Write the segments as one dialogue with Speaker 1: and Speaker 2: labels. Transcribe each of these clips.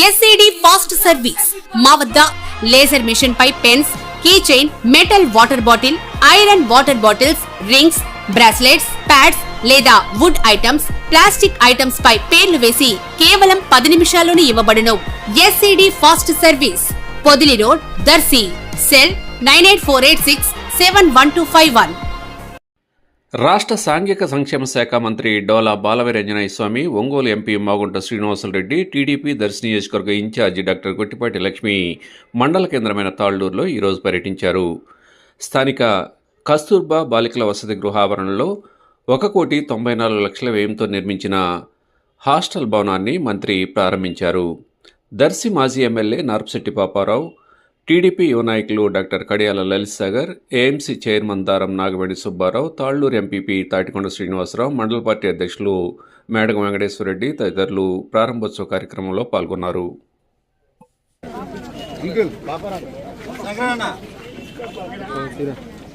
Speaker 1: SAD fast service మా వద్ద laser machine పై pens key chain metal water bottle iron water bottles rings bracelets pads లేదా wood items plastic items పై పేర్లు వేసి కేవలం పది నిమిషాల్లోనే ఇవ్వబడును. SED fast service Podili road Darsi cell nine eight four eight six seven one two five one.
Speaker 2: రాష్ట్ర సాంఘిక సంక్షేమ శాఖ మంత్రి డోలా బాలవీరంజనేయ స్వామి ఒంగోలు ఎంపీ మాగుంట శ్రీనివాసులరెడ్డి టీడీపీ దర్శి నియోజకవర్గ ఇన్ఛార్జి డాక్టర్ గొట్టిపాటి లక్ష్మి మండల కేంద్రమైన తాళ్ళూరులో ఈరోజు పర్యటించారు. స్థానిక కస్తూర్బా బాలికల వసతి గృహ ఆవరణలో ఒక కోటి తొంభై నాలుగు లక్షల వ్యయంతో నిర్మించిన హాస్టల్ భవనాన్ని మంత్రి ప్రారంభించారు. దర్శి మాజీ ఎమ్మెల్యే నార్పశెట్టి పాపారావు టీడీపీ యువ నాయకులు doctor Kadiyala Lalit Sagar AMC chairman Daram Nagaveni Subbarao Talluru MPP Tatikonda Srinivasarao mandal party అధ్యక్షులు మేడగం వెంకటేశ్వరరెడ్డి తదితరులు ప్రారంభోత్సవ కార్యక్రమంలో పాల్గొన్నారు.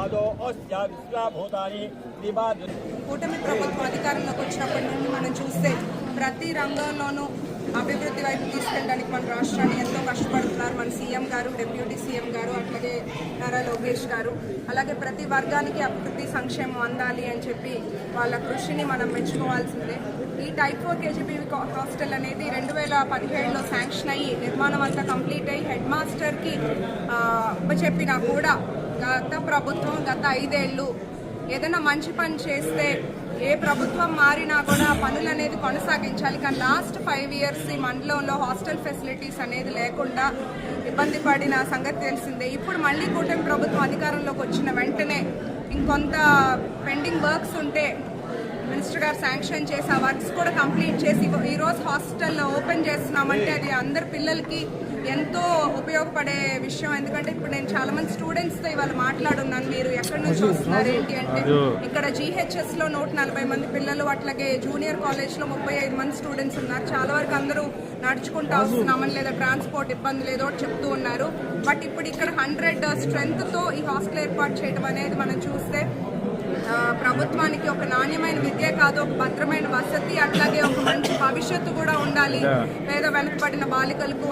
Speaker 3: ఆదో అస్య
Speaker 4: కూటమి ప్రభుత్వం అధికారంలోకి వచ్చినప్పటి నుండి మనం చూస్తే ప్రతి రంగంలోనూ అభివృద్ధి వైపు తీసుకెళ్ళడానికి మన రాష్ట్రాన్ని ఎంతో కష్టపడుతున్నారు మన సీఎం గారు డిప్యూటీ సీఎం గారు అట్లాగే నారా లోకేష్ గారు. అలాగే ప్రతి వర్గానికి అభివృద్ధి సంక్షేమం అందాలి అని చెప్పి వాళ్ళ కృషిని మనం మెచ్చుకోవాల్సిందే. ఈ టైప్ ఫోర్ కేజీబీ హాస్టల్ అనేది రెండు వేల పదిహేడులో శాంక్షన్ అయ్యి నిర్మాణం అంతా కంప్లీట్ అయ్యి హెడ్ మాస్టర్కి చెప్పినా కూడా గత ప్రభుత్వం గత ఐదేళ్ళు ఏదైనా మంచి పని చేస్తే ఏ ప్రభుత్వం మారినా కూడా పనులు అనేది కొనసాగించాలి. కానీ లాస్ట్ ఫైవ్ ఇయర్స్ ఈ మండలంలో హాస్టల్ ఫెసిలిటీస్ అనేది లేకుండా ఇబ్బంది పడిన సంగతి తెలిసిందే. ఇప్పుడు మళ్ళీ కూటమి ప్రభుత్వం అధికారంలోకి వచ్చిన వెంటనే ఇంకొంత పెండింగ్ వర్క్స్ ఉంటే మినిస్టర్ గారు శాంక్షన్ చేసి ఆ వర్క్స్ కూడా కంప్లీట్ చేసి ఇగో ఈ రోజు హాస్టల్లో ఓపెన్ చేస్తున్నామంటే అది అందరి పిల్లలకి ఎంతో ఉపయోగపడే విషయం. ఎందుకంటే ఇప్పుడు నేను చాలా మంది స్టూడెంట్స్తో ఇవాళ మాట్లాడున్నాను. మీరు ఎక్కడి నుంచి వస్తున్నారు ఏంటి అంటే ఇక్కడ జీహెచ్ఎస్లో నూట నలభై మంది పిల్లలు అట్లాగే జూనియర్ కాలేజ్లో ముప్పై ఐదు మంది స్టూడెంట్స్ ఉన్నారు. చాలా వరకు అందరూ నడుచుకుంటా వస్తున్నామని లేదా ట్రాన్స్పోర్ట్ ఇబ్బంది లేదో చెప్తూ ఉన్నారు. బట్ ఇప్పుడు ఇక్కడ హండ్రెడ్ స్ట్రెంగ్త్తో ఈ హాస్టల్ ఏర్పాటు చేయడం అనేది మనం చూస్తే ప్రభుత్వానికి ఒక నాణ్యమైన విద్య కాదు ఒక భద్రమైన వసతి అట్లాగే ఒక మంచి భవిష్యత్తు కూడా ఉండాలి. పేద వెనుకబడిన బాలికలకు